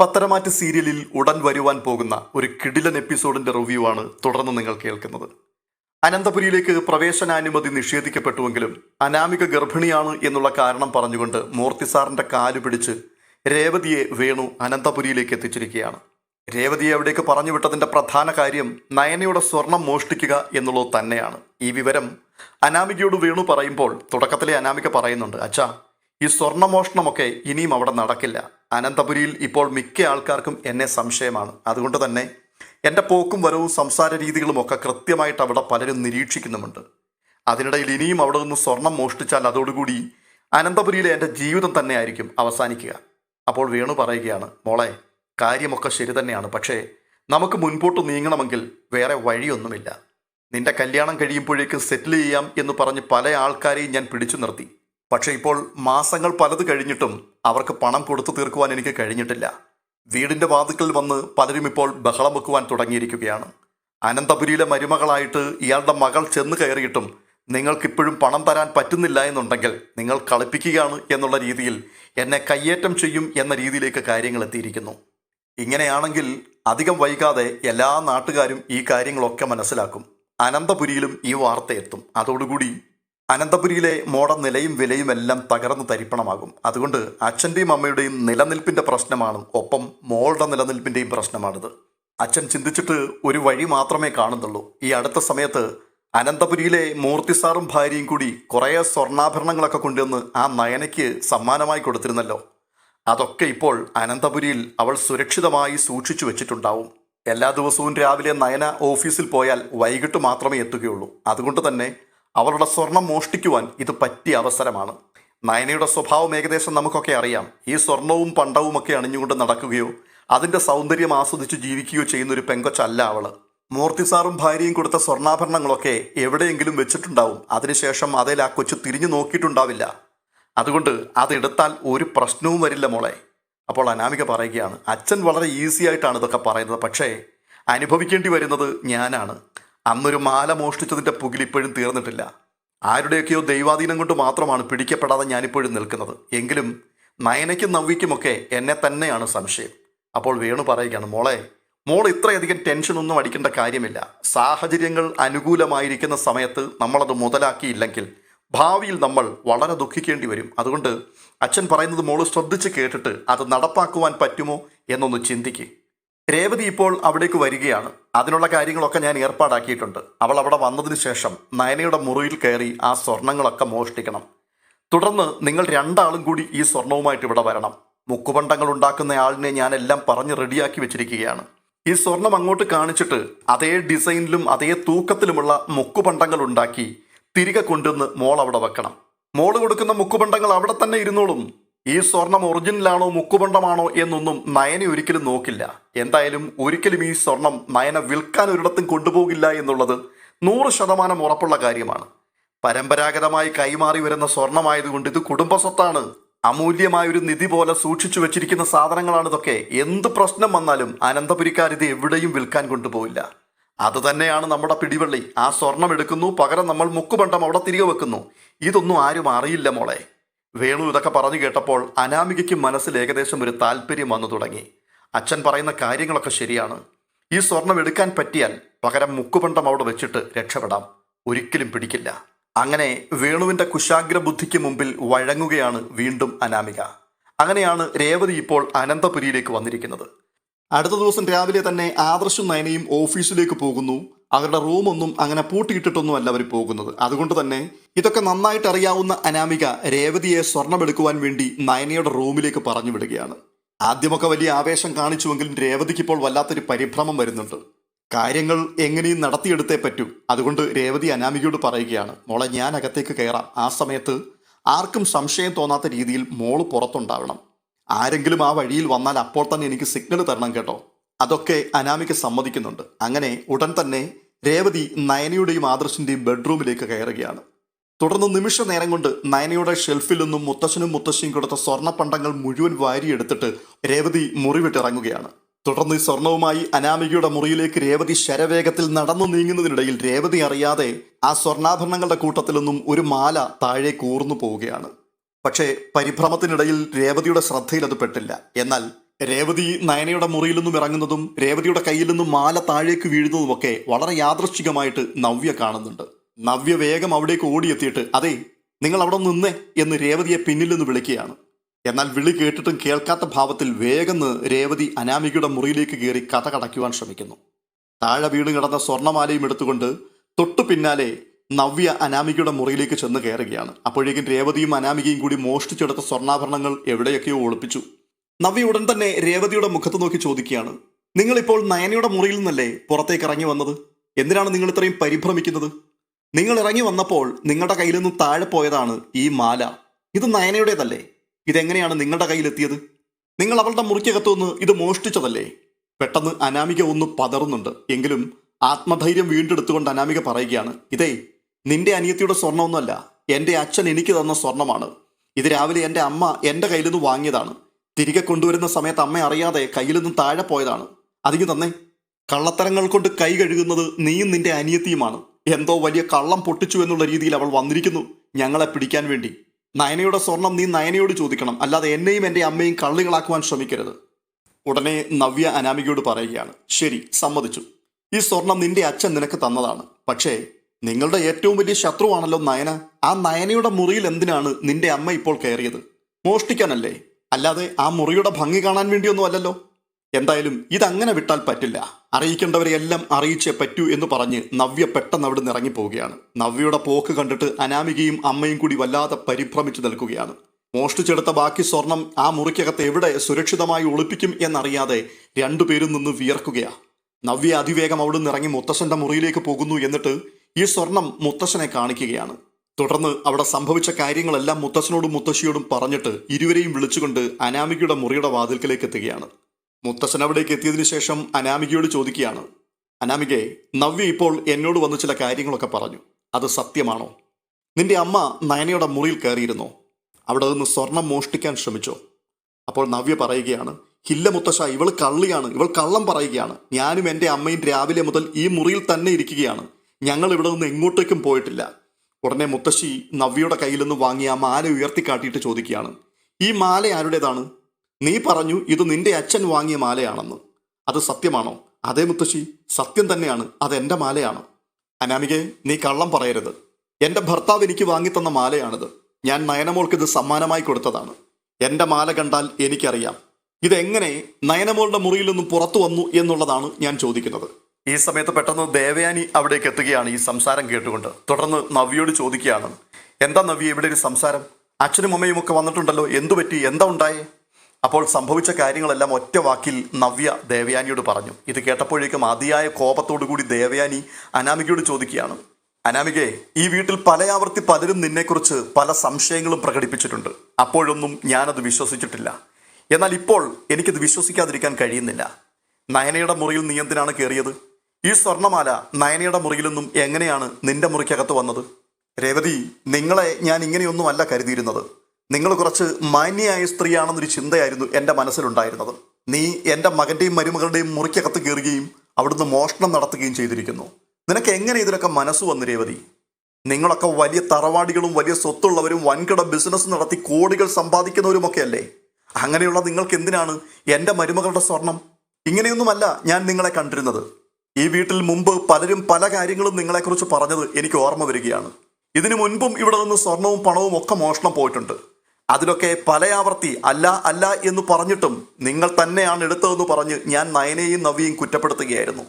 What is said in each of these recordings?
പത്തരമാറ്റ് സീരിയലിൽ ഉടൻ വരുവാൻ പോകുന്ന ഒരു കിടിലൻ എപ്പിസോഡിന്റെ റിവ്യൂ ആണ് തുടർന്ന് നിങ്ങൾ കേൾക്കുന്നത്. അനന്തപുരിയിലേക്ക് പ്രവേശനാനുമതി നിഷേധിക്കപ്പെട്ടുവെങ്കിലും അനാമിക ഗർഭിണിയാണ് എന്നുള്ള കാരണം പറഞ്ഞുകൊണ്ട് മൂർത്തി സാറിന്റെ കാൽ പിടിച്ച് രേവതിയെ വേണു അനന്തപുരിയിലേക്ക് എത്തിച്ചിരിക്കുകയാണ്. രേവതിയെ അവിടേക്ക് പറഞ്ഞു വിട്ടതിന്റെ പ്രധാന കാര്യം നയനയുടെ സ്വർണം മോഷ്ടിക്കുക എന്നുള്ളത് തന്നെയാണ്. ഈ വിവരം അനാമികയോട് വേണു പറയുമ്പോൾ തുടക്കത്തിലെ അനാമിക പറയുന്നുണ്ട് അച്ഛാ ഈ സ്വർണമോഷണമൊക്കെ ഇനിയും അവിടെ നടക്കില്ല. അനന്തപുരിയിൽ ഇപ്പോൾ മിക്ക ആൾക്കാർക്കും എന്നെ സംശയമാണ്. അതുകൊണ്ട് തന്നെ എന്റെ പോക്കും വരവും സംസാര രീതികളും ഒക്കെ കൃത്യമായിട്ട് അവിടെ പലരും നിരീക്ഷിക്കുന്നുമുണ്ട്. അതിനിടയിൽ ഇനിയും അവിടെ നിന്ന് സ്വർണം മോഷ്ടിച്ചാൽ അതോടുകൂടി അനന്തപുരിയിലെ എന്റെ ജീവിതം തന്നെ ആയിരിക്കും അവസാനിക്കുക. അപ്പോൾ വേണു പറയുകയാണ് മോളെ കാര്യമൊക്കെ ശരി തന്നെയാണ്. പക്ഷേ നമുക്ക് മുൻപോട്ട് നീങ്ങണമെങ്കിൽ വേറെ വഴിയൊന്നുമില്ല. നിന്റെ കല്യാണം കഴിയുമ്പോഴേക്കും സെറ്റിൽ ചെയ്യാം എന്ന് പറഞ്ഞ് പല ആൾക്കാരെയും ഞാൻ പിടിച്ചു നിർത്തി. പക്ഷേ ഇപ്പോൾ മാസങ്ങൾ പലത് കഴിഞ്ഞിട്ടും അവർക്ക് പണം കൊടുത്തു തീർക്കുവാൻ എനിക്ക് കഴിഞ്ഞിട്ടില്ല. വീടിന്റെ വാതുക്കൽ വന്ന് പലരും ഇപ്പോൾ ബഹളം വെക്കുവാൻ തുടങ്ങിയിരിക്കുകയാണ്. അനന്തപുരിയിലെ മരുമകളായിട്ട് ഇയാളുടെ മകൾ ചെന്ന് കയറിയിട്ടും നിങ്ങൾക്കിപ്പോഴും പണം തരാൻ പറ്റുന്നില്ല എന്നുണ്ടെങ്കിൽ നിങ്ങൾ കളിപ്പിക്കുകയാണ് എന്നുള്ള രീതിയിൽ എന്നെ കയ്യേറ്റം ചെയ്യും എന്ന രീതിയിലേക്ക് കാര്യങ്ങൾ എത്തിയിരിക്കുന്നു. ഇങ്ങനെയാണെങ്കിൽ അധികം വൈകാതെ എല്ലാ നാട്ടുകാരും ഈ കാര്യങ്ങളൊക്കെ മനസ്സിലാക്കും. അനന്തപുരിയിലും ഈ വാർത്ത എത്തും. അതോടുകൂടി അനന്തപുരിയിലെ മോഡ നിലയും വിലയും എല്ലാം തകർന്ന് തരിപ്പണമാകും. അതുകൊണ്ട് അച്ഛന്റെയും അമ്മയുടെയും നിലനിൽപ്പിന്റെ പ്രശ്നമാണ് ഒപ്പം മോളുടെ നിലനിൽപ്പിന്റെയും പ്രശ്നമാണിത്. അച്ഛൻ ചിന്തിച്ചിട്ട് ഒരു വഴി മാത്രമേ കാണുന്നുള്ളൂ. ഈ അടുത്ത സമയത്ത് അനന്തപുരിയിലെ മൂർത്തിസാറും ഭാര്യയും കൂടി കുറേ സ്വർണാഭരണങ്ങളൊക്കെ കൊണ്ടുവന്ന് ആ നയനയ്ക്ക് സമ്മാനമായി കൊടുത്തിരുന്നല്ലോ. അതൊക്കെ ഇപ്പോൾ അനന്തപുരിയിൽ അവൾ സുരക്ഷിതമായി സൂക്ഷിച്ചു വെച്ചിട്ടുണ്ടാവും. എല്ലാ ദിവസവും രാവിലെ നയന ഓഫീസിൽ പോയാൽ വൈകിട്ട് മാത്രമേ എത്തുകയുള്ളൂ. അതുകൊണ്ട് തന്നെ അവളുടെ സ്വർണം മോഷ്ടിക്കുവാൻ ഇത് പറ്റിയ അവസരമാണ്. നയനയുടെ സ്വഭാവം ഏകദേശം നമുക്കൊക്കെ അറിയാം. ഈ സ്വർണവും പണ്ടവുമൊക്കെ അണിഞ്ഞുകൊണ്ട് നടക്കുകയോ അതിന്റെ സൗന്ദര്യം ആസ്വദിച്ച് ജീവിക്കുകയോ ചെയ്യുന്ന ഒരു പെങ്കൊച്ചല്ല അവൾ മൂർത്തി സാറും ഭാര്യയും കൊടുത്ത സ്വർണാഭരണങ്ങളൊക്കെ എവിടെയെങ്കിലും വെച്ചിട്ടുണ്ടാവും. അതിനുശേഷം അതിൽ ആ കൊച്ചു തിരിഞ്ഞു നോക്കിയിട്ടുണ്ടാവില്ല. അതുകൊണ്ട് അതെടുത്താൽ ഒരു പ്രശ്നവും വരില്ല മോളെ. അപ്പോൾ അനാമിക പറയുകയാണ് അച്ഛൻ വളരെ ഈസി ആയിട്ടാണ് ഇതൊക്കെ പറയുന്നത്. പക്ഷേ അനുഭവിക്കേണ്ടി വരുന്നത് ഞാനാണ്. അന്നൊരു മാല മോഷ്ടിച്ചതിന്റെ പുകിൽ ഇപ്പോഴും തീർന്നിട്ടില്ല. ആരുടെയൊക്കെയോ ദൈവാധീനം കൊണ്ട് മാത്രമാണ് പിടിക്കപ്പെടാതെ ഞാനിപ്പോഴും നിൽക്കുന്നത്. എങ്കിലും നയനയ്ക്കും നവ്വിക്കുമൊക്കെ എന്നെ തന്നെയാണ് സംശയം. അപ്പോൾ വേണു പറയുകയാണ് മോളെ മോൾ ഇത്രയധികം ടെൻഷനൊന്നും അടിക്കേണ്ട കാര്യമില്ല. സാഹചര്യങ്ങൾ അനുകൂലമായിരിക്കുന്ന സമയത്ത് നമ്മളത് മുതലാക്കിയില്ലെങ്കിൽ ഭാവിയിൽ നമ്മൾ വളരെ ദുഃഖിക്കേണ്ടി വരും. അതുകൊണ്ട് അച്ഛൻ പറയുന്നത് മോൾ ശ്രദ്ധിച്ച് കേട്ടിട്ട് അത് നടപ്പാക്കുവാൻ പറ്റുമോ എന്നൊന്ന് ചിന്തിക്കുക രേവതി ഇപ്പോൾ അവിടേക്ക് വരികയാണ്. അതിനുള്ള കാര്യങ്ങളൊക്കെ ഞാൻ ഏർപ്പാടാക്കിയിട്ടുണ്ട്. അവൾ അവിടെ വന്നതിന് ശേഷം നയനയുടെ മുറിയിൽ കയറി ആ സ്വർണങ്ങളൊക്കെ മോഷ്ടിക്കണം. തുടർന്ന് നിങ്ങൾ രണ്ടാളും കൂടി ഈ സ്വർണവുമായിട്ട് ഇവിടെ വരണം. മുക്കുപണ്ടങ്ങൾ ഉണ്ടാക്കുന്ന ആളിനെ ഞാൻ എല്ലാം പറഞ്ഞ് റെഡിയാക്കി വെച്ചിരിക്കുകയാണ്. ഈ സ്വർണം അങ്ങോട്ട് കാണിച്ചിട്ട് അതേ ഡിസൈനിലും അതേ തൂക്കത്തിലുമുള്ള മുക്കുപണ്ടങ്ങൾ ഉണ്ടാക്കി തിരികെ കൊണ്ടുവന്ന് മോൾ അവിടെ വെക്കണം. മോൾ കൊടുക്കുന്ന മുക്കുപണ്ടങ്ങൾ അവിടെ തന്നെ ഇരുന്നോളും. ഈ സ്വർണം ഒറിജിനലാണോ മുക്കുപണ്ടമാണോ എന്നൊന്നും നയനെ ഒരിക്കലും നോക്കില്ല. എന്തായാലും ഒരിക്കലും ഈ സ്വർണം നയന വിൽക്കാൻ ഒരിടത്തും കൊണ്ടുപോകില്ല എന്നുള്ളത് നൂറ് ശതമാനം ഉറപ്പുള്ള കാര്യമാണ്. പരമ്പരാഗതമായി കൈമാറി വരുന്ന സ്വർണമായതുകൊണ്ട് ഇത് കുടുംബസ്വത്താണ്. അമൂല്യമായ ഒരു നിധി പോലെ സൂക്ഷിച്ചു വെച്ചിരിക്കുന്ന സാധനങ്ങളാണ് ഇതൊക്കെ. എന്ത് പ്രശ്നം വന്നാലും അനന്തപുരിക്കാർ ഇത് എവിടെയും വിൽക്കാൻ കൊണ്ടുപോകില്ല. അത് തന്നെയാണ് നമ്മുടെ പിടിവള്ളി. ആ സ്വർണം എടുക്കുന്നു പകരം നമ്മൾ മുക്കുപണ്ടം അവിടെ തിരികെ വെക്കുന്നു. ഇതൊന്നും ആരും അറിയില്ല മോളെ. വേണു ഇതൊക്കെ പറഞ്ഞു കേട്ടപ്പോൾ അനാമികയ്ക്ക് മനസ്സിൽ ഏകദേശം ഒരു താല്പര്യം വന്നു തുടങ്ങി. അച്ഛൻ പറയുന്ന കാര്യങ്ങളൊക്കെ ശരിയാണ്. ഈ സ്വർണം എടുക്കാൻ പറ്റിയാൽ പകരം മുക്കുപണ്ടം അവിടെ വെച്ചിട്ട് രക്ഷപ്പെടാം. ഒരിക്കലും പിടിക്കില്ല. അങ്ങനെ വേണുവിന്റെ കുശാഗ്ര ബുദ്ധിക്ക് മുമ്പിൽ വഴങ്ങുകയാണ് വീണ്ടും അനാമിക. അങ്ങനെയാണ് രേവതി ഇപ്പോൾ അനന്തപുരിയിലേക്ക് വന്നിരിക്കുന്നത്. അടുത്ത ദിവസം രാവിലെ തന്നെ ആദർശും നയനയും ഓഫീസിലേക്ക് പോകുന്നു. അവരുടെ റൂമൊന്നും അങ്ങനെ പൂട്ടിയിട്ടിട്ടൊന്നും അല്ല അവർ പോകുന്നത്. അതുകൊണ്ട് തന്നെ ഇതൊക്കെ നന്നായിട്ട് അറിയാവുന്ന അനാമിക രേവതിയെ സ്വർണമെടുക്കുവാൻ വേണ്ടി നയനയുടെ റൂമിലേക്ക് പറഞ്ഞു വിടുകയാണ്. ആദ്യമൊക്കെ വലിയ ആവേശം കാണിച്ചുവെങ്കിലും രേവതിക്ക് ഇപ്പോൾ വല്ലാത്തൊരു പരിഭ്രമം വരുന്നുണ്ട്. കാര്യങ്ങൾ എങ്ങനെയും നടത്തിയെടുത്തേ പറ്റൂ. അതുകൊണ്ട് രേവതി അനാമികയോട് പറയുകയാണ് മോളെ ഞാൻ അകത്തേക്ക് കയറാം. ആ സമയത്ത് ആർക്കും സംശയം തോന്നാത്ത രീതിയിൽ മോൾ പുറത്തുണ്ടാവണം. ആരെങ്കിലും ആ വഴിയിൽ വന്നാൽ അപ്പോൾ തന്നെ എനിക്ക് സിഗ്നൽ തരണം കേട്ടോ. അതൊക്കെ അനാമിക സമ്മതിക്കുന്നുണ്ട്. അങ്ങനെ ഉടൻ തന്നെ രേവതി നയനയുടെയും ആദർശിന്റെയും ബെഡ്റൂമിലേക്ക് കയറുകയാണ്. തുടർന്ന് നിമിഷ നേരം കൊണ്ട് നയനയുടെ ഷെൽഫിൽ നിന്നും മുത്തശ്ശനും മുത്തശ്ശിയും കൊടുത്ത സ്വർണപ്പണ്ടങ്ങൾ മുഴുവൻ വാരിയെടുത്തിട്ട് രേവതി മുറിവിട്ടിറങ്ങുകയാണ് തുടർന്ന് സ്വർണവുമായി അനാമികയുടെ മുറിയിലേക്ക് രേവതി ശരവേഗത്തിൽ നടന്നു നീങ്ങുന്നതിനിടയിൽ രേവതി അറിയാതെ ആ സ്വർണാഭരണങ്ങളുടെ കൂട്ടത്തിൽ നിന്നും ഒരു മാല താഴെ കൂർന്നു പോവുകയാണ്. പക്ഷേ പരിഭ്രമത്തിനിടയിൽ രേവതിയുടെ ശ്രദ്ധയിൽ അത് പെട്ടില്ല. എന്നാൽ രേവതി നയനയുടെ മുറിയിൽ നിന്നും ഇറങ്ങുന്നതും രേവതിയുടെ കയ്യിൽ നിന്നും മാല താഴേക്ക് വീഴുന്നതുമൊക്കെ വളരെ യാദൃശ്ചികമായിട്ട് നവ്യ കാണുന്നുണ്ട്. നവ്യ വേഗം അവിടേക്ക് ഓടിയെത്തിയിട്ട് അതെ നിങ്ങൾ അവിടെ നിന്നേ എന്ന് രേവതിയെ പിന്നിൽ നിന്ന് വിളിക്കുകയാണ്. എന്നാൽ വിളി കേട്ടിട്ടും കേൾക്കാത്ത ഭാവത്തിൽ വേഗം രേവതി അനാമികയുടെ മുറിയിലേക്ക് കയറി കഥ കടയ്ക്കുവാൻ ശ്രമിക്കുന്നു. താഴെ വീണ് കിടന്ന സ്വർണമാലയും എടുത്തുകൊണ്ട് തൊട്ടു പിന്നാലെ നവ്യ അനാമികയുടെ മുറിയിലേക്ക് ചെന്ന് കയറുകയാണ്. അപ്പോഴേക്കും രേവതിയും അനാമികയും കൂടി മോഷ്ടിച്ചെടുത്ത സ്വർണാഭരണങ്ങൾ എവിടെയൊക്കെയോ ഒളിപ്പിച്ചു. നവ്യ ഉടൻ തന്നെ രേവതിയുടെ മുഖത്ത് നോക്കി ചോദിക്കുകയാണ്. നിങ്ങളിപ്പോൾ നയനയുടെ മുറിയിൽ നിന്നല്ലേ പുറത്തേക്ക് ഇറങ്ങി വന്നത്? എന്തിനാണ് നിങ്ങൾ ഇത്രയും പരിഭ്രമിക്കുന്നത്? നിങ്ങൾ ഇറങ്ങി വന്നപ്പോൾ നിങ്ങളുടെ കയ്യിൽ നിന്നും താഴെ പോയതാണ് ഈ മാല. ഇത് നയനയുടേതല്ലേ? ഇതെങ്ങനെയാണ് നിങ്ങളുടെ കയ്യിലെത്തിയത്? നിങ്ങൾ അവളുടെ മുറിക്കകത്തു നിന്ന് ഇത് മോഷ്ടിച്ചതല്ലേ? പെട്ടെന്ന് അനാമിക ഒന്ന് പതറുന്നുണ്ട്. എങ്കിലും ആത്മധൈര്യം വീണ്ടെടുത്തുകൊണ്ട് അനാമിക പറയുകയാണ് ഇതേ നിന്റെ അനിയത്തിയുടെ സ്വർണമൊന്നുമല്ല. എന്റെ അച്ഛൻ എനിക്ക് തന്ന സ്വർണമാണ്. ഇത് രാവിലെ എന്റെ അമ്മ എന്റെ കയ്യിൽ നിന്ന് വാങ്ങിയതാണ്. തിരികെ കൊണ്ടുവരുന്ന സമയത്ത് അമ്മ അറിയാതെ കയ്യിൽ നിന്നും താഴെ പോയതാണ്. അതിന് തന്നെ കള്ളത്തരങ്ങൾ കൊണ്ട് കൈ കഴുകുന്നത് നീയും നിന്റെ അനിയത്തിയുമാണ്. എന്തോ വലിയ കള്ളം പൊട്ടിച്ചു എന്നുള്ള രീതിയിൽ അവൾ വന്നിരിക്കുന്നു ഞങ്ങളെ പിടിക്കാൻ വേണ്ടി. നയനയുടെ സ്വർണം നീ നയനയോട് ചോദിക്കണം. അല്ലാതെ എന്നെയും എന്റെ അമ്മയും കള്ളികളാക്കുവാൻ ശ്രമിക്കരുത്. ഉടനെ നവ്യ അനാമികയോട് പറയുകയാണ്. ശരി സമ്മതിച്ചു. ഈ സ്വർണം നിന്റെ അച്ഛൻ നിനക്ക് തന്നതാണ്. പക്ഷേ നിങ്ങളുടെ ഏറ്റവും വലിയ ശത്രുവാണല്ലോ നയന. ആ നയനയുടെ മുറിയിൽ എന്തിനാണ് നിന്റെ അമ്മ ഇപ്പോൾ കയറിയത്? മോഷ്ടിക്കാനല്ലേ? അല്ലാതെ ആ മുറിയുടെ ഭംഗി കാണാൻ വേണ്ടിയൊന്നും അല്ലല്ലോ. എന്തായാലും ഇതങ്ങനെ വിട്ടാൽ പറ്റില്ല. അറിയിക്കേണ്ടവരെയെല്ലാം അറിയിച്ചേ പറ്റൂ എന്ന് പറഞ്ഞ് നവ്യ പെട്ടെന്ന് അവിടെ നിന്ന് ഇറങ്ങിപ്പോവുകയാണ്. നവ്യയുടെ പോക്ക് കണ്ടിട്ട് അനാമികയും അമ്മയും കൂടി വല്ലാതെ പരിഭ്രമിച്ചു നിൽക്കുകയാണ്. മോഷ്ടിച്ചെടുത്ത ബാക്കി സ്വർണം ആ മുറിക്കകത്ത് എവിടെ സുരക്ഷിതമായി ഒളിപ്പിക്കും എന്നറിയാതെ രണ്ടുപേരും നിന്ന് വിയർക്കുകയാണ് നവ്യ അതിവേഗം അവിടെ നിന്ന് ഇറങ്ങി മുത്തശ്ശന്റെ മുറിയിലേക്ക് പോകുന്നു എന്നിട്ട് ഈ സ്വർണം മുത്തശ്ശനെ കാണിക്കുകയാണ്. തുടർന്ന് അവിടെ സംഭവിച്ച കാര്യങ്ങളെല്ലാം മുത്തശ്ശനോടും മുത്തശ്ശിയോടും പറഞ്ഞിട്ട് ഇരുവരെയും വിളിച്ചുകൊണ്ട് അനാമികയുടെ മുറിയുടെ വാതിൽക്കലേക്ക് എത്തുകയാണ്. മുത്തശ്ശൻ അവിടേക്ക് എത്തിയതിനു ശേഷം അനാമികയോട് ചോദിക്കുകയാണ്. അനാമികെ നവ്യ ഇപ്പോൾ എന്നോട് വന്ന് ചില കാര്യങ്ങളൊക്കെ പറഞ്ഞു. അത് സത്യമാണോ? നിന്റെ അമ്മ നയനയുടെ മുറിയിൽ കയറിയിരുന്നോ? അവിടെ നിന്ന് സ്വർണം മോഷ്ടിക്കാൻ ശ്രമിച്ചോ? അപ്പോൾ നവ്യ പറയുകയാണ് ഹില്ല മുത്തശ്ശ ഇവൾ കള്ളിയാണ്. ഇവൾ കള്ളം പറയുകയാണ്. ഞാനും എന്റെ അമ്മയും രാവിലെ മുതൽ ഈ മുറിയിൽ തന്നെ ഇരിക്കുകയാണ്. ഞങ്ങൾ ഇവിടെ നിന്ന് എങ്ങോട്ടേക്കും പോയിട്ടില്ല. ഉടനെ മുത്തശ്ശി നവ്യയുടെ കയ്യിൽ നിന്ന് വാങ്ങിയ ആ മാല ഉയർത്തി കാട്ടിയിട്ട് ചോദിക്കുകയാണ് ഈ മാല ആരുടേതാണ്? നീ പറഞ്ഞു ഇത് നിന്റെ അച്ഛൻ വാങ്ങിയ മാലയാണെന്ന്. അത് സത്യമാണോ? അതേ മുത്തശ്ശി സത്യം തന്നെയാണ്. അത് എന്റെ മാലയാണ്. അനാമികെ നീ കള്ളം പറയരുത്. എന്റെ ഭർത്താവ് എനിക്ക് വാങ്ങിത്തന്ന മാലയാണിത്. ഞാൻ നയനമോൾക്ക് ഇത് സമ്മാനമായി കൊടുത്തതാണ്. എന്റെ മാല കണ്ടാൽ എനിക്കറിയാം. ഇതെങ്ങനെ നയനമോളുടെ മുറിയിൽ നിന്നും പുറത്തു വന്നു എന്നുള്ളതാണ് ഞാൻ ചോദിക്കുന്നത്. ഈ സമയത്ത് പെട്ടെന്ന് ദേവയാനി അവിടേക്ക് എത്തുകയാണ് ഈ സംസാരം കേട്ടുകൊണ്ട്. തുടർന്ന് നവ്യയോട് ചോദിക്കുകയാണ് എന്താ നവ്യ ഇവിടെ ഒരു സംസാരം? അച്ഛനും അമ്മയും ഒക്കെ വന്നിട്ടുണ്ടല്ലോ എന്തു പറ്റി? എന്താ ഉണ്ടായേ? അപ്പോൾ സംഭവിച്ച കാര്യങ്ങളെല്ലാം ഒറ്റ വാക്കിൽ നവ്യ ദേവയാനിയോട് പറഞ്ഞു. ഇത് കേട്ടപ്പോഴേക്കും അതിയായ കോപത്തോടു കൂടി ദേവയാനി അനാമികയോട് ചോദിക്കുകയാണ് അനാമികെ ഈ വീട്ടിൽ പലയാവർത്തി പലരും നിന്നെക്കുറിച്ച് പല സംശയങ്ങളും പ്രകടിപ്പിച്ചിട്ടുണ്ട്. അപ്പോഴൊന്നും ഞാനത് വിശ്വസിച്ചിട്ടില്ല. എന്നാൽ ഇപ്പോൾ എനിക്കത് വിശ്വസിക്കാതിരിക്കാൻ കഴിയുന്നില്ല. നയനയുടെ മുറിയിൽ നീ എന്തിനാണ് കയറിയത്? ഈ സ്വർണമാല നയനയുടെ മുറിയിൽ നിന്നും എങ്ങനെയാണ് നിന്റെ മുറിക്കകത്ത് വന്നത്? രേവതി നിങ്ങളെ ഞാൻ ഇങ്ങനെയൊന്നുമല്ല കരുതിയിരുന്നത്. നിങ്ങൾ കുറച്ച് മാന്യയായ സ്ത്രീയാണെന്നൊരു ചിന്തയായിരുന്നു എന്റെ മനസ്സിലുണ്ടായിരുന്നത്. നീ എന്റെ മകന്റെയും മരുമകളുടെയും മുറിക്കകത്ത് കയറുകയും അവിടുന്ന് മോഷണം നടത്തുകയും ചെയ്തിരിക്കുന്നു. നിനക്ക് എങ്ങനെ ഇതിനൊക്കെ മനസ്സ് വന്നു രേവതി? നിങ്ങളൊക്കെ വലിയ തറവാടികളും വലിയ സ്വത്തുള്ളവരും വൻകിട ബിസിനസ് നടത്തി കോടികൾ സമ്പാദിക്കുന്നവരുമൊക്കെ അല്ലേ അങ്ങനെയുള്ള നിങ്ങൾക്ക് എന്തിനാണ് എന്റെ മരുമകളുടെ സ്വർണം? ഇങ്ങനെയൊന്നുമല്ല ഞാൻ നിങ്ങളെ കണ്ടിരുന്നത്. ഈ വീട്ടിൽ മുമ്പ് പലരും പല കാര്യങ്ങളും നിങ്ങളെക്കുറിച്ച് പറഞ്ഞത് എനിക്ക് ഓർമ്മ വരികയാണ്. ഇതിനു മുൻപും ഇവിടെ നിന്ന് സ്വർണവും പണവും ഒക്കെ മോഷണം പോയിട്ടുണ്ട്. അതിലൊക്കെ പലയാവർത്തി അല്ല അല്ല എന്ന് പറഞ്ഞിട്ടും നിങ്ങൾ തന്നെയാണ് എടുത്തതെന്ന് പറഞ്ഞ് ഞാൻ നയനെയും നവിയും കുറ്റപ്പെടുത്തുകയായിരുന്നു.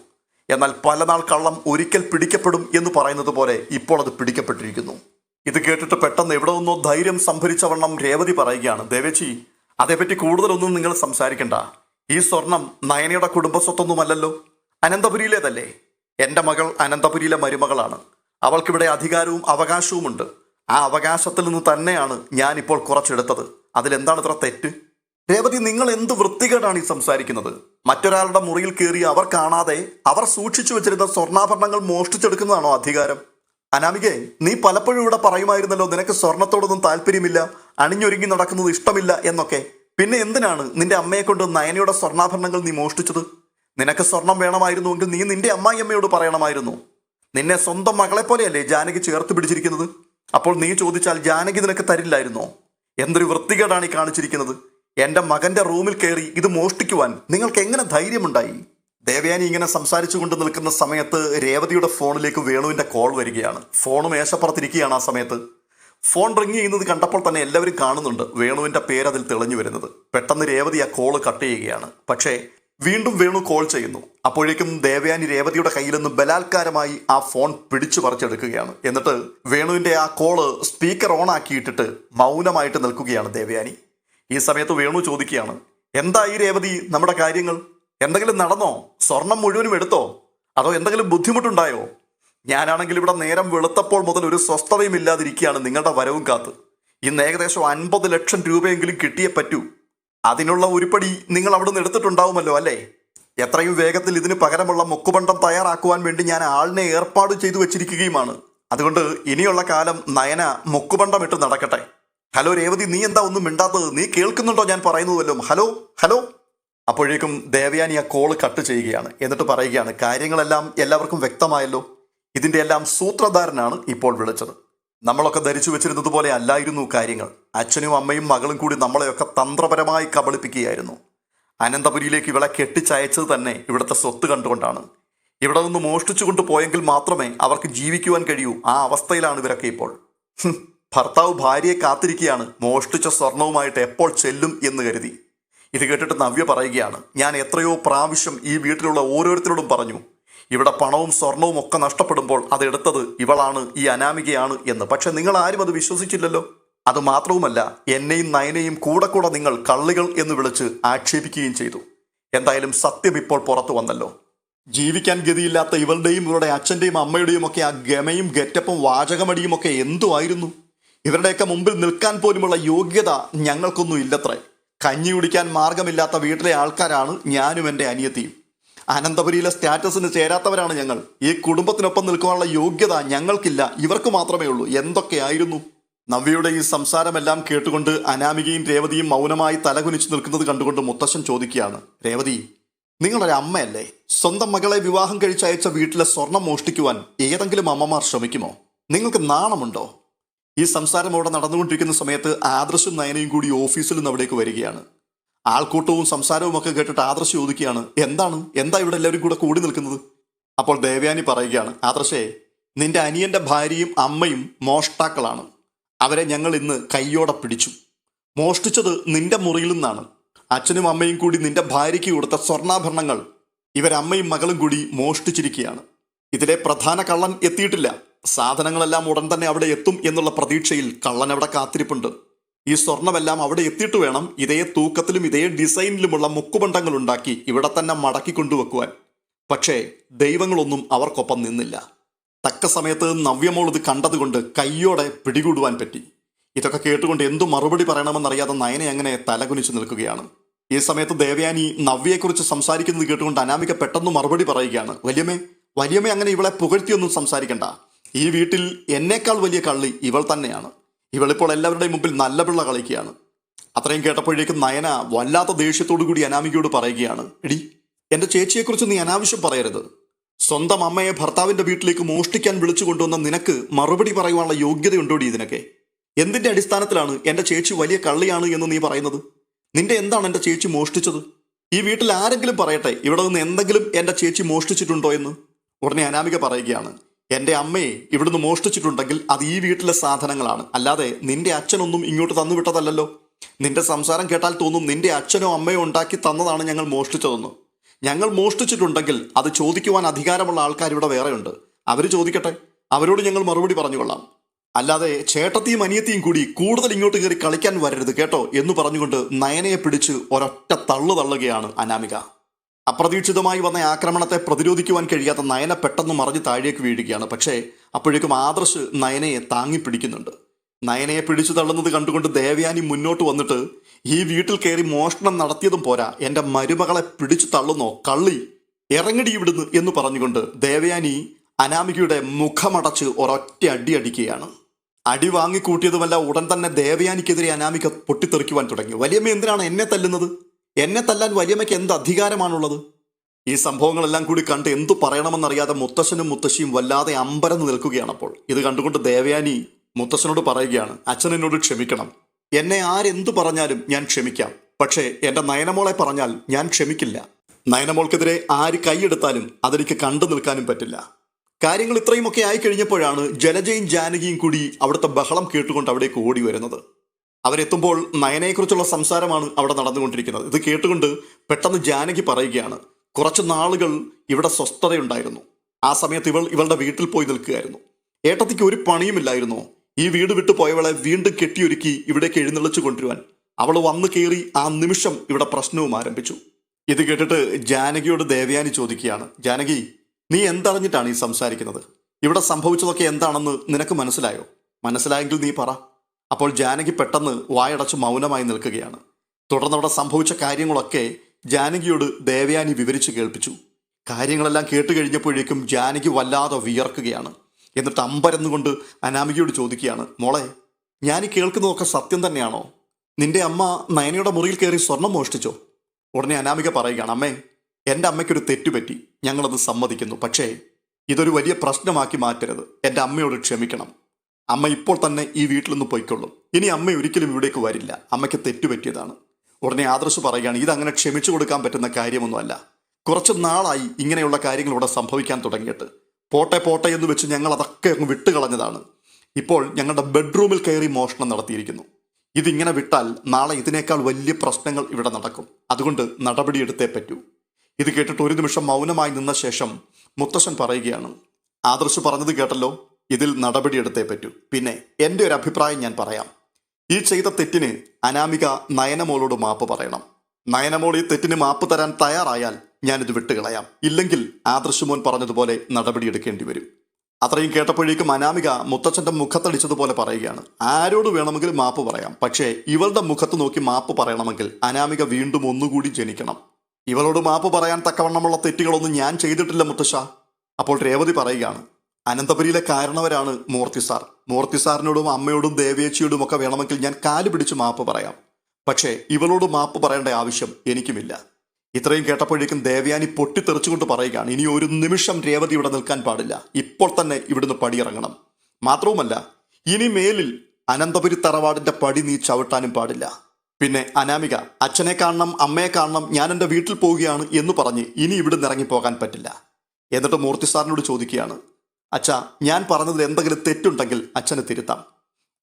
എന്നാൽ പല നാൾ കള്ളം ഒരിക്കൽ പിടിക്കപ്പെടും എന്ന് പറയുന്നത് പോലെ ഇപ്പോൾ അത് പിടിക്കപ്പെട്ടിരിക്കുന്നു. ഇത് കേട്ടിട്ട് പെട്ടെന്ന് എവിടെ നിന്നോ ധൈര്യം സംഭരിച്ചവണ്ണം രേവതി പറയുകയാണ്. ദേവേച്ചി അതേപ്പറ്റി കൂടുതലൊന്നും നിങ്ങൾ സംസാരിക്കണ്ട. ഈ സ്വർണം നയനയുടെ കുടുംബസ്വത്തൊന്നുമല്ലല്ലോ. അനന്തപുരിയിലേതല്ലേ? എന്റെ മകൾ അനന്തപുരിയിലെ മരുമകളാണ്. അവൾക്കിവിടെ അധികാരവും അവകാശവുമുണ്ട്. ആ അവകാശത്തിൽ നിന്ന് തന്നെയാണ് ഞാനിപ്പോൾ കുറച്ചെടുത്തത്. അതിലെന്താണ് ഇത്ര തെറ്റ്? രേവതി നിങ്ങൾ എന്ത് വൃത്തികേടാണ് ഈ സംസാരിക്കുന്നത്? മറ്റൊരാളുടെ മുറിയിൽ കയറി അവർ കാണാതെ അവർ സൂക്ഷിച്ചു വെച്ചിരുന്ന സ്വർണാഭരണങ്ങൾ മോഷ്ടിച്ചെടുക്കുന്നതാണോ അധികാരം? അനാമികെ നീ പലപ്പോഴും ഇവിടെ പറയുമായിരുന്നല്ലോ നിനക്ക് സ്വർണത്തോടൊന്നും താല്പര്യമില്ല അണിഞ്ഞൊരുങ്ങി നടക്കുന്നത് ഇഷ്ടമില്ല എന്നൊക്കെ. പിന്നെ എന്തിനാണ് നിന്റെ അമ്മയെ കൊണ്ട് നയനയുടെ സ്വർണാഭരണങ്ങൾ നീ മോഷ്ടിച്ചത്? നിനക്ക് സ്വർണം വേണമായിരുന്നുവെങ്കിൽ നീ നിന്റെ അമ്മായിയമ്മയോട് പറയണമായിരുന്നു. നിന്നെ സ്വന്തം മകളെ പോലെയല്ലേ ജാനകി ചേർത്ത് പിടിച്ചിരിക്കുന്നത്? അപ്പോൾ നീ ചോദിച്ചാൽ ജാനകി നിനക്ക് തരില്ലായിരുന്നോ? എന്തൊരു വൃത്തികേടാണ് ഈ കാണിച്ചിരിക്കുന്നത്? എന്റെ മകന്റെ റൂമിൽ കയറി ഇത് മോഷ്ടിക്കുവാൻ നിങ്ങൾക്ക് എങ്ങനെ ധൈര്യമുണ്ടായി? ദേവയാനി ഇങ്ങനെ സംസാരിച്ചു കൊണ്ട് നിൽക്കുന്ന സമയത്ത് രേവതിയുടെ ഫോണിലേക്ക് വേണുവിന്റെ കോൾ വരികയാണ്. ഫോണും മേശപ്പുറത്തിരിക്കുകയാണ് ആ സമയത്ത്. ഫോൺ റിങ് ചെയ്യുന്നത് കണ്ടപ്പോൾ തന്നെ എല്ലാവരും കാണുന്നുണ്ട് വേണുവിന്റെ പേര് അതിൽ തെളിഞ്ഞു വരുന്നത്. പെട്ടെന്ന് രേവതി ആ കോൾ കട്ട് ചെയ്യുകയാണ്. പക്ഷേ വീണ്ടും വേണു കോൾ ചെയ്യുന്നു. അപ്പോഴേക്കും ദേവയാനി രേവതിയുടെ കയ്യിൽ നിന്ന് ബലാത്കാരമായി ആ ഫോൺ പിടിച്ചു പറിച്ചെടുക്കുകയാണ്. എന്നിട്ട് വേണുവിന്റെ ആ കോൾ സ്പീക്കർ ഓൺ ആക്കിയിട്ടിട്ട് മൗനമായിട്ട് നിൽക്കുകയാണ് ദേവയാനി. ഈ സമയത്ത് വേണു ചോദിക്കുകയാണ് എന്തായി രേവതി നമ്മുടെ കാര്യങ്ങൾ? എന്തെങ്കിലും നടന്നോ? സ്വർണം മുഴുവനും എടുത്തോ? അതോ എന്തെങ്കിലും ബുദ്ധിമുട്ടുണ്ടായോ? ഞാനാണെങ്കിൽ ഇവിടെ നേരം വെളുത്തപ്പോൾ മുതൽ ഒരു സ്വസ്ഥതയും ഇല്ലാതിരിക്കുകയാണ് നിങ്ങളുടെ വരവും കാത്ത്. ഇന്ന് ഏകദേശം അൻപത് ലക്ഷം രൂപയെങ്കിലും കിട്ടിയേ പറ്റൂ. അതിനുള്ള ഉരുപ്പടി നിങ്ങൾ അവിടെ നിന്ന് എടുത്തിട്ടുണ്ടാവുമല്ലോ അല്ലേ? എത്രയും വേഗത്തിൽ ഇതിന് പകരമുള്ള മുക്കുപണ്ടം തയ്യാറാക്കുവാൻ വേണ്ടി ഞാൻ ആളിനെ ഏർപ്പാട് ചെയ്തു വെച്ചിരിക്കുകയുമാണ്. അതുകൊണ്ട് ഇനിയുള്ള കാലം നയന മുക്കുപണ്ടം ഇട്ട് നടക്കട്ടെ. ഹലോ രേവതി നീ എന്താ ഒന്നും മിണ്ടാത്തത്? നീ കേൾക്കുന്നുണ്ടോ ഞാൻ പറയുന്നത് ഹലോ ഹലോ? അപ്പോഴേക്കും ദേവയാനി ആ കോൾ കട്ട് ചെയ്യുകയാണ്. എന്നിട്ട് പറയുകയാണ് കാര്യങ്ങളെല്ലാം എല്ലാവർക്കും വ്യക്തമായല്ലോ. ഇതിന്റെ എല്ലാം സൂത്രധാരനാണ് ഇപ്പോൾ വിളിച്ചത്. നമ്മളൊക്കെ ധരിച്ചു വെച്ചിരുന്നത് പോലെ അല്ലായിരുന്നു കാര്യങ്ങൾ. അച്ഛനും അമ്മയും മകളും കൂടി നമ്മളെയൊക്കെ തന്ത്രപരമായി കബളിപ്പിക്കുകയായിരുന്നു. അനന്തപുരിയിലേക്ക് ഇവളെ കെട്ടിച്ചയച്ചത് തന്നെ ഇവിടുത്തെ സ്വത്ത് കണ്ടുകൊണ്ടാണ്. ഇവിടെ നിന്ന് മോഷ്ടിച്ചു കൊണ്ട് പോയെങ്കിൽ മാത്രമേ അവർക്ക് ജീവിക്കുവാൻ കഴിയൂ. ആ അവസ്ഥയിലാണ് ഇവരൊക്കെ ഇപ്പോൾ. ഭർത്താവ് ഭാര്യയെ കാത്തിരിക്കുകയാണ്. മോഷ്ടിച്ച സ്വർണവുമായിട്ട് എപ്പോൾ ചെല്ലും എന്ന് കരുതി. ഇത് കേട്ടിട്ട് നവ്യ പറയുകയാണ് ഞാൻ എത്രയോ പ്രാവശ്യം ഈ വീട്ടിലുള്ള ഓരോരുത്തരോടും പറഞ്ഞു ഇവിടെ പണവും സ്വർണവും ഒക്കെ നഷ്ടപ്പെടുമ്പോൾ അതെടുത്തത് ഇവളാണ് ഈ അനാമികയാണ് എന്ന്. പക്ഷെ നിങ്ങൾ ആരും അത് വിശ്വസിച്ചില്ലല്ലോ. അത് മാത്രവുമല്ല എന്നെയും നയനെയും കൂടെ കൂടെ നിങ്ങൾ കള്ളികൾ എന്ന് വിളിച്ച് ആക്ഷേപിക്കുകയും ചെയ്തു. എന്തായാലും സത്യം ഇപ്പോൾ പുറത്തു വന്നല്ലോ. ജീവിക്കാൻ ഗതിയില്ലാത്ത ഇവളുടെയും ഇവരുടെ അച്ഛന്റെയും അമ്മയുടെയും ഒക്കെ ആ ഗമയും ഗെറ്റപ്പും വാചകമടിയും ഒക്കെ എന്തുമായിരുന്നു ഇവരുടെയൊക്കെ മുമ്പിൽ നിൽക്കാൻ പോലുമുള്ള യോഗ്യത ഞങ്ങൾക്കൊന്നും ഇല്ലത്രേ. കഞ്ഞി കുടിക്കാൻ മാർഗമില്ലാത്ത വീട്ടിലെ ആൾക്കാരാണ് ഞാനും എന്റെ അനിയത്തിയും. അനന്തപുരിയിലെ സ്റ്റാറ്റസിന് ചേരാത്തവരാണ് ഞങ്ങൾ. ഈ കുടുംബത്തിനൊപ്പം നിൽക്കുവാനുള്ള യോഗ്യത ഞങ്ങൾക്കില്ല. ഇവർക്ക് മാത്രമേ ഉള്ളൂ. എന്തൊക്കെയായിരുന്നു? നവ്യയുടെ ഈ സംസാരമെല്ലാം കേട്ടുകൊണ്ട് അനാമികയും രേവതിയും മൗനമായി തലകുനിച്ചു നിൽക്കുന്നത് കണ്ടുകൊണ്ട് മുത്തശ്ശൻ ചോദിക്കുകയാണ്. രേവതി നിങ്ങളൊരു അമ്മയല്ലേ? സ്വന്തം മകളെ വിവാഹം കഴിച്ചയച്ച വീട്ടിലെ സ്വർണം മോഷ്ടിക്കുവാൻ ഏതെങ്കിലും അമ്മമാർ ശ്രമിക്കുമോ? നിങ്ങൾക്ക് നാണമുണ്ടോ? ഈ സംസാരം അവിടെ നടന്നുകൊണ്ടിരിക്കുന്ന സമയത്ത് ആദർശും നയനയും കൂടി ഓഫീസിൽ നിന്ന് അവിടേക്ക് വരികയാണ്. ആൾക്കൂട്ടവും സംസാരവും ഒക്കെ കേട്ടിട്ട് ആദർശ് ചോദിക്കുകയാണ് എന്താണ്? എന്താ ഇവിടെ എല്ലാവരും കൂടെ കൂടി നിൽക്കുന്നത്? അപ്പോൾ ദേവയാനി പറയുകയാണ് ആദർശേ നിന്റെ അനിയന്റെ ഭാര്യയും അമ്മയും മോഷ്ടാക്കളാണ്. അവരെ ഞങ്ങൾ ഇന്ന് കയ്യോടെ പിടിച്ചു. മോഷ്ടിച്ചത് നിന്റെ മുറിയിൽ നിന്നാണ്. അച്ഛനും അമ്മയും കൂടി നിന്റെ ഭാര്യയ്ക്ക് കൊടുത്ത സ്വർണാഭരണങ്ങൾ ഇവരമ്മയും മകളും കൂടി മോഷ്ടിച്ചിരിക്കുകയാണ്. ഇതിലെ പ്രധാന കള്ളൻ എത്തിയിട്ടില്ല. സാധനങ്ങളെല്ലാം ഉടൻ തന്നെ അവിടെ എത്തും എന്നുള്ള പ്രതീക്ഷയിൽ കള്ളൻ അവിടെ കാത്തിരിപ്പുണ്ട്. ഈ സ്വർണമെല്ലാം അവിടെ എത്തിയിട്ട് വേണം ഇതേ തൂക്കത്തിലും ഇതേ ഡിസൈനിലുമുള്ള മുക്കുപണ്ടങ്ങൾ ഉണ്ടാക്കി ഇവിടെ തന്നെ മടക്കി കൊണ്ടുവെക്കുവാൻ. പക്ഷേ ദൈവങ്ങളൊന്നും അവർക്കൊപ്പം നിന്നില്ല. തക്ക സമയത്ത് നവ്യമോൾ ഇത് കണ്ടതുകൊണ്ട് കയ്യോടെ പിടികൂടുവാൻ പറ്റി. ഇതൊക്കെ കേട്ടുകൊണ്ട് എന്തു മറുപടി പറയണമെന്നറിയാതെ നയനെ അങ്ങനെ തലകുനിച്ചു നിൽക്കുകയാണ്. ഈ സമയത്ത് ദേവയാനി നവ്യയെക്കുറിച്ച് സംസാരിക്കുന്നത് കേട്ടുകൊണ്ട് അനാമിക പെട്ടെന്ന് മറുപടി പറയുകയാണ്. വലിയമേ വലിയമ്മ അങ്ങനെ ഇവളെ പുകഴ്ത്തിയൊന്നും സംസാരിക്കണ്ട. ഈ വീട്ടിൽ എന്നേക്കാൾ വലിയ കള്ളി ഇവൾ തന്നെയാണ്. ഇവളിപ്പോൾ എല്ലാവരുടെയും മുമ്പിൽ നല്ല പിള്ള കളിക്കുകയാണ്. അത്രയും കേട്ടപ്പോഴേക്കും നയന വല്ലാത്ത ദേഷ്യത്തോടു കൂടി അനാമികയോട് പറയുകയാണ് എടി എന്റെ ചേച്ചിയെക്കുറിച്ച് നീ അനാവശ്യം പറയരുത്. സ്വന്തം അമ്മയെ ഭർത്താവിന്റെ വീട്ടിലേക്ക് മോഷ്ടിക്കാൻ വിളിച്ചു കൊണ്ടുവന്ന നിനക്ക് മറുപടി പറയുവാനുള്ള യോഗ്യതയുണ്ടോടി ഇതിനൊക്കെ? എന്തിന്റെ അടിസ്ഥാനത്തിലാണ് എന്റെ ചേച്ചി വലിയ കള്ളിയാണ് എന്ന് നീ പറയുന്നത്? നിന്റെ എന്താണ് എന്റെ ചേച്ചി മോഷ്ടിച്ചത്? ഈ വീട്ടിൽ ആരെങ്കിലും പറയട്ടെ ഇവിടെ നിന്ന് എന്തെങ്കിലും എന്റെ ചേച്ചി മോഷ്ടിച്ചിട്ടുണ്ടോ എന്ന്? ഉടനെ അനാമിക പറയുകയാണ് എന്റെ അമ്മയെ ഇവിടുന്ന് മോഷ്ടിച്ചിട്ടുണ്ടെങ്കിൽ അത് ഈ വീട്ടിലെ സാധനങ്ങളാണ്. അല്ലാതെ നിന്റെ അച്ഛനൊന്നും ഇങ്ങോട്ട് തന്നുവിട്ടതല്ലല്ലോ നിന്റെ സംസാരം കേട്ടാൽ തോന്നും നിന്റെ അച്ഛനോ അമ്മയോ ഉണ്ടാക്കി തന്നതാണ് ഞങ്ങൾ മോഷ്ടിച്ചതെന്ന്. ഞങ്ങൾ മോഷ്ടിച്ചിട്ടുണ്ടെങ്കിൽ അത് ചോദിക്കുവാൻ അധികാരമുള്ള ആൾക്കാർ ഇവിടെ വേറെയുണ്ട്. അവർ ചോദിക്കട്ടെ. അവരോട് ഞങ്ങൾ മറുപടി പറഞ്ഞുകൊള്ളാം. അല്ലാതെ ചേട്ടത്തിയും അനിയത്തിയും കൂടി കൂടുതൽ ഇങ്ങോട്ട് കയറി കളിക്കാൻ വരരുത് കേട്ടോ എന്ന് പറഞ്ഞുകൊണ്ട് നയനയെ പിടിച്ച് ഒരൊറ്റ തള്ളു തള്ളുകയാണ് അനാമിക. അപ്രതീക്ഷിതമായി വന്ന ആക്രമണത്തെ പ്രതിരോധിക്കുവാൻ കഴിയാത്ത നയന പെട്ടെന്ന് മറിഞ്ഞ് താഴേക്ക് വീഴുകയാണ്. പക്ഷേ അപ്പോഴേക്കും ആദർശ് നയനയെ താങ്ങി പിടിക്കുന്നുണ്ട്. നയനയെ പിടിച്ചു തള്ളുന്നത് കണ്ടുകൊണ്ട് ദേവയാനി മുന്നോട്ട് വന്നിട്ട് ഈ വീട്ടിൽ കയറി മോഷണം നടത്തിയതും പോരാ. എന്റെ മരുമകളെ പിടിച്ചു തള്ളുന്നോ? കള്ളി ഇറങ്ങിടി ഇവിടുന്ന് എന്ന് പറഞ്ഞുകൊണ്ട് ദേവയാനി അനാമികയുടെ മുഖമടച്ച് ഒരൊറ്റ അടി അടിക്കുകയാണ്. അടി വാങ്ങിക്കൂട്ടിയതുമല്ല ഉടൻ തന്നെ ദേവയാനിക്കെതിരെ അനാമിക പൊട്ടിത്തെറിക്കുവാൻ തുടങ്ങി. വലിയമ്മ എന്തിനാണ് എന്നെ തല്ലുന്നത്? എന്നെ തല്ലാൻ വലിയമ്മയ്ക്ക് എന്ത് അധികാരമാണുള്ളത്? ഈ സംഭവങ്ങളെല്ലാം കൂടി കണ്ട് എന്തു പറയണമെന്നറിയാതെ മുത്തശ്ശനും മുത്തശ്ശിയും വല്ലാതെ അമ്പരന്ന് നിൽക്കുകയാണ് അപ്പോൾ. ഇത് കണ്ടുകൊണ്ട് ദേവയാനി മുത്തശ്ശനോട് പറയുകയാണ് അച്ഛൻ എന്നോട് ക്ഷമിക്കണം. എന്നെ ആരെന്തു പറഞ്ഞാലും ഞാൻ ക്ഷമിക്കാം. പക്ഷേ എന്റെ നയനമോളെ പറഞ്ഞാൽ ഞാൻ ക്ഷമിക്കില്ല. നയനമോൾക്കെതിരെ ആര് കൈയെടുത്താലും അതെനിക്ക് കണ്ടു നിൽക്കാനും പറ്റില്ല. കാര്യങ്ങൾ ഇത്രയുമൊക്കെ ആയി കഴിഞ്ഞപ്പോഴാണ് ജലജയും ജാനകിയും കൂടി അവിടുത്തെ ബഹളം കേട്ടുകൊണ്ട് അവിടേക്ക് ഓടി വരുന്നത്. അവരെത്തുമ്പോൾ നയനയെക്കുറിച്ചുള്ള സംസാരമാണ് അവിടെ നടന്നുകൊണ്ടിരിക്കുന്നത്. ഇത് കേട്ടുകൊണ്ട് പെട്ടെന്ന് ജാനകി പറയുകയാണ് കുറച്ച് നാളുകൾ ഇവിടെ സ്വസ്ഥതയുണ്ടായിരുന്നു. ആ സമയത്ത് ഇവൾ ഇവളുടെ വീട്ടിൽ പോയി നിൽക്കുകയായിരുന്നു. ഏട്ടത്തിക്ക് ഒരു പണിയുമില്ലായിരുന്നു. ഈ വീട് വിട്ടു പോയവളെ വീണ്ടും കെട്ടിയൊരുക്കി ഇവിടേക്ക് എഴുന്നള്ളിച്ചു കൊണ്ടുവരുവാൻ അവൾ വന്നു കയറി ആ നിമിഷം ഇവിടെ പ്രശ്നവും ആരംഭിച്ചു. ഇത് കേട്ടിട്ട് ജാനകിയോട് ദേവയാനി ചോദിക്കുകയാണ് ജാനകി നീ എന്തറിഞ്ഞിട്ടാണ് ഈ സംസാരിക്കുന്നത്? ഇവിടെ സംഭവിച്ചതൊക്കെ എന്താണെന്ന് നിനക്ക് മനസ്സിലായോ? മനസ്സിലായെങ്കിൽ നീ പറ. അപ്പോൾ ജാനകി പെട്ടെന്ന് വായടച്ച് മൗനമായി നിൽക്കുകയാണ്. തുടർന്നവിടെ സംഭവിച്ച കാര്യങ്ങളൊക്കെ ജാനകിയോട് ദേവയാനി വിവരിച്ചു കേൾപ്പിച്ചു. കാര്യങ്ങളെല്ലാം കേട്ട് കഴിഞ്ഞപ്പോഴേക്കും ജാനകി വല്ലാതെ വിയർക്കുകയാണ്. എന്നിട്ട് അമ്പരന്നുകൊണ്ട് അനാമികയോട് ചോദിക്കുകയാണ് മോളെ ഞാൻ ഈ കേൾക്കുന്നതൊക്കെ സത്യം തന്നെയാണോ? നിന്റെ അമ്മ നയനയുടെ മുറിയിൽ കയറി സ്വർണം മോഷ്ടിച്ചോ? ഉടനെ അനാമിക പറയുകയാണ് അമ്മേ എന്റെ അമ്മയ്ക്കൊരു തെറ്റുപറ്റി. ഞങ്ങളത് സമ്മതിക്കുന്നു. പക്ഷേ ഇതൊരു വലിയ പ്രശ്നമാക്കി മാറ്റരുത്. എന്റെ അമ്മയോട് ക്ഷമിക്കണം. അമ്മ ഇപ്പോൾ തന്നെ ഈ വീട്ടിൽ നിന്ന് പൊയ്ക്കൊള്ളും. ഇനി അമ്മ ഒരിക്കലും ഇവിടേക്ക് വരില്ല. അമ്മയ്ക്ക് തെറ്റുപറ്റിയതാണ്. ഉടനെ ആദർശ് പറയുകയാണ് ഇതങ്ങനെ ക്ഷമിച്ചു കൊടുക്കാൻ പറ്റുന്ന കാര്യമൊന്നുമല്ല. കുറച്ച് നാളായി ഇങ്ങനെയുള്ള കാര്യങ്ങൾ ഇവിടെ സംഭവിക്കാൻ തുടങ്ങിയിട്ട്. പോട്ടെ പോട്ടെ എന്ന് വെച്ച് ഞങ്ങൾ അതൊക്കെ അങ്ങ് വിട്ടുകളഞ്ഞതാണ്. ഇപ്പോൾ ഞങ്ങളുടെ ബെഡ്റൂമിൽ കയറി മോഷണം നടത്തിയിരിക്കുന്നു. ഇതിങ്ങനെ വിട്ടാൽ നാളെ ഇതിനേക്കാൾ വലിയ പ്രശ്നങ്ങൾ ഇവിടെ നടക്കും. അതുകൊണ്ട് നടപടിയെടുത്തേ പറ്റൂ. ഇത് കേട്ടിട്ട് ഒരു നിമിഷം മൗനമായി നിന്ന ശേഷം മുത്തശ്ശൻ പറയുകയാണ് ആദർശ് പറഞ്ഞത് കേട്ടല്ലോ? ഇതിൽ നടപടിയെടുത്തേ പറ്റൂ. പിന്നെ എന്റെ ഒരു അഭിപ്രായം ഞാൻ പറയാം. ഈ ചെയ്ത തെറ്റിന് അനാമിക നയനമോളോട് മാപ്പ് പറയണം. നയനമോൾ ഈ തെറ്റിന് മാപ്പ് തരാൻ തയ്യാറായാൽ ഞാനിത് വിട്ടുകളയാം. ഇല്ലെങ്കിൽ ആദർശമോൻ പറഞ്ഞതുപോലെ നടപടിയെടുക്കേണ്ടി വരും. അത്രയും കേട്ടപ്പോഴേക്കും അനാമിക മുത്തച്ഛന്റെ മുഖത്തടിച്ചതുപോലെ പറയുകയാണ്. ആരോട് വേണമെങ്കിൽ മാപ്പ് പറയാം. പക്ഷേ ഇവളുടെ മുഖത്ത് നോക്കി മാപ്പ് പറയണമെങ്കിൽ അനാമിക വീണ്ടും ഒന്നുകൂടി ജനിക്കണം. ഇവളോട് മാപ്പ് പറയാൻ തക്കവണ്ണമുള്ള തെറ്റുകളൊന്നും ഞാൻ ചെയ്തിട്ടില്ല മുത്തശ്ശ. അപ്പോൾ രേവതി പറയുകയാണ്. അനന്തപുരിയിലെ കാരണവരാണ് മൂർത്തി സാർ. മൂർത്തി സാറിനോടും അമ്മയോടും ദേവേച്ചിയോടും ഒക്കെ വേണമെങ്കിൽ ഞാൻ കാൽ പിടിച്ച് മാപ്പ് പറയാം. പക്ഷേ ഇവളോട് മാപ്പ് പറയേണ്ട ആവശ്യം എനിക്കുമില്ല. ഇത്രയും കേട്ടപ്പോഴേക്കും ദേവയാനി പൊട്ടിത്തെറിച്ചുകൊണ്ട് പറയുകയാണ് ഇനി ഒരു നിമിഷം രേവതി ഇവിടെ നിൽക്കാൻ പാടില്ല. ഇപ്പോൾ തന്നെ ഇവിടുന്ന് പടിയിറങ്ങണം. മാത്രവുമല്ല ഇനി മേലിൽ അനന്തപുരി തറവാടിന്റെ പടി നീ ചവിട്ടാനും പാടില്ല. പിന്നെ അനാമിക അച്ഛനെ കാണണം അമ്മയെ കാണണം ഞാൻ എന്റെ വീട്ടിൽ പോവുകയാണ് എന്ന് പറഞ്ഞ് ഇനി ഇവിടുന്ന് ഇറങ്ങിപ്പോകാൻ പറ്റില്ല. എന്നിട്ട് മൂർത്തി സാറിനോട് ചോദിക്കുകയാണ് അച്ഛ ഞാൻ പറഞ്ഞതിൽ എന്തെങ്കിലും തെറ്റുണ്ടെങ്കിൽ അച്ഛനെ തിരുത്താം.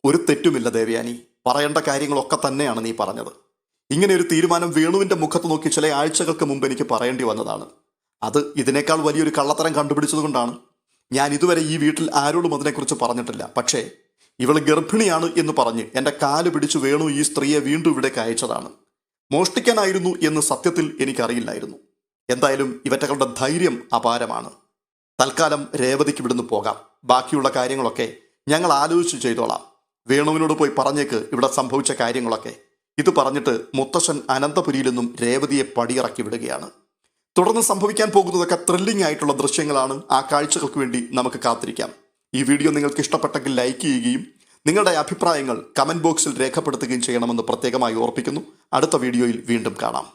ഒരു തെറ്റുമില്ല ദേവയാനി. പറയേണ്ട കാര്യങ്ങളൊക്കെ തന്നെയാണ് നീ പറഞ്ഞത്. ഇങ്ങനെ ഒരു തീരുമാനം വേണുവിന്റെ മുഖത്ത് നോക്കി ചില ആഴ്ചകൾക്ക് മുമ്പ് എനിക്ക് പറയേണ്ടി വന്നതാണ്. അത് ഇതിനേക്കാൾ വലിയൊരു കള്ളത്തരം കണ്ടുപിടിച്ചതുകൊണ്ടാണ്. ഞാൻ ഇതുവരെ ഈ വീട്ടിൽ ആരോടും അതിനെക്കുറിച്ച് പറഞ്ഞിട്ടില്ല. പക്ഷേ ഇവൾ ഗർഭിണിയാണ് എന്ന് പറഞ്ഞ് എന്റെ കാൽ പിടിച്ചു വേണു ഈ സ്ത്രീയെ വീണ്ടും ഇവിടേക്ക് അയച്ചതാണ്. മോഷ്ടിക്കാനായിരുന്നു എന്ന് സത്യത്തിൽ എനിക്കറിയില്ലായിരുന്നു. എന്തായാലും ഇവറ്റകളുടെ ധൈര്യം അപാരമാണ്. തൽക്കാലം രേവതിക്ക് ഇവിടുന്ന് പോകാം. ബാക്കിയുള്ള കാര്യങ്ങളൊക്കെ ഞങ്ങൾ ആലോചിച്ച് ചെയ്തോളാം. വേണുവിനോട് പോയി പറഞ്ഞേക്ക് ഇവിടെ സംഭവിച്ച കാര്യങ്ങളൊക്കെ. ഇത് പറഞ്ഞിട്ട് മുത്തശ്ശൻ അനന്തപുരിയിൽ നിന്നും രേവതിയെ പടിയിറക്കി വിടുകയാണ്. തുടർന്ന് സംഭവിക്കാൻ പോകുന്നതൊക്കെ ത്രില്ലിംഗ് ആയിട്ടുള്ള ദൃശ്യങ്ങളാണ് ആ കാഴ്ചകൾക്ക് വേണ്ടി നമുക്ക് കാത്തിരിക്കാം. ഈ വീഡിയോ നിങ്ങൾക്ക് ഇഷ്ടപ്പെട്ടെങ്കിൽ ലൈക്ക് ചെയ്യുകയും നിങ്ങളുടെ അഭിപ്രായങ്ങൾ കമന്റ് ബോക്സിൽ രേഖപ്പെടുത്തുകയും ചെയ്യണമെന്ന് പ്രത്യേകമായി ഓർപ്പിക്കുന്നു. അടുത്ത വീഡിയോയിൽ വീണ്ടും കാണാം.